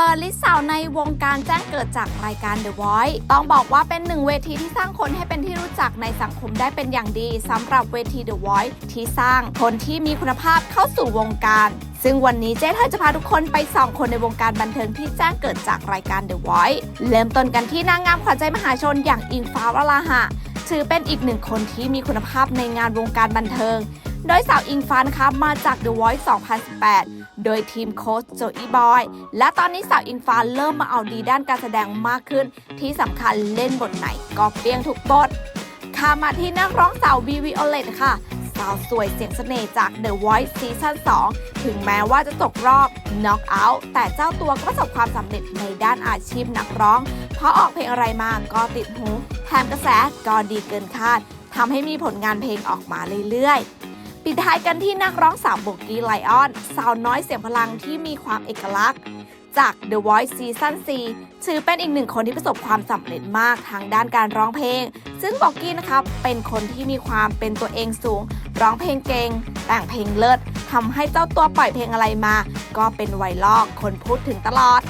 ปิดลิสต์สาวในวงการแจ้งเกิดจากรายการ The Voice ต้องบอกว่าเป็นหนึ่งเวทีที่สร้างคนให้เป็นที่รู้จักในสังคมได้เป็นอย่างดีสำหรับเวที The Voice ที่สร้างคนที่มีคุณภาพเข้าสู่วงการ ซึ่งวันนี้เจ๊เธอจะพาทุกคนไปส่องคนในวงการบันเทิงที่แจ้งเกิดจากรายการ The Voice เริ่มต้นกันที่นางงามขวัญใจมหาชนอย่างอิงฟ้าวราหะถือเป็นอีกหนึ่งคนที่มีคุณภาพในงานวงการบันเทิง โดยสาวอิงฟ้านะคะมาจาก The Voice 2018 โดยทีมโค้ชโจอีบอย และตอนนี้สาวอิงฟ้าเริ่มมาเอาดีด้านการแสดงมากขึ้น ที่สำคัญเล่นบทไหนก็เปรี้ยงทุกบทข้ามาที่นักร้องสาววีวีโอเลตค่ะสาวสวยเสียงเสน่ห์จาก The Voice ซีซั่น2ถึงแม้ว่าจะตกรอบ Knock Out แต่เจ้าตัวก็ประสบความสำเร็จในด้านอาชีพนักร้อง เพราะออกเพลงอะไรมาก็ติดหู แถมกระแสก็ดีเกินคาดทำให้มีผลงานเพลงออกมาเรื่อยๆ ปิดท้ายกันที่นักร้องสาวโบกี้ไลออน สาวน้อยเสียงพลังที่มีความเอกลักษณ์ จาก The Voice Season 4 ถือเป็นอีกหนึ่งคนที่ประสบความสำเร็จมากทางด้านการร้องเพลง ซึ่งบอกกี้นะคะเป็นคนที่มีความเป็นตัวเองสูง ร้องเพลงเก่งแต่งเพลงเลิศทำให้เจ้าตัวปล่อยเพลงอะไรมา ก็เป็นไวรัลคนพูดถึงตลอด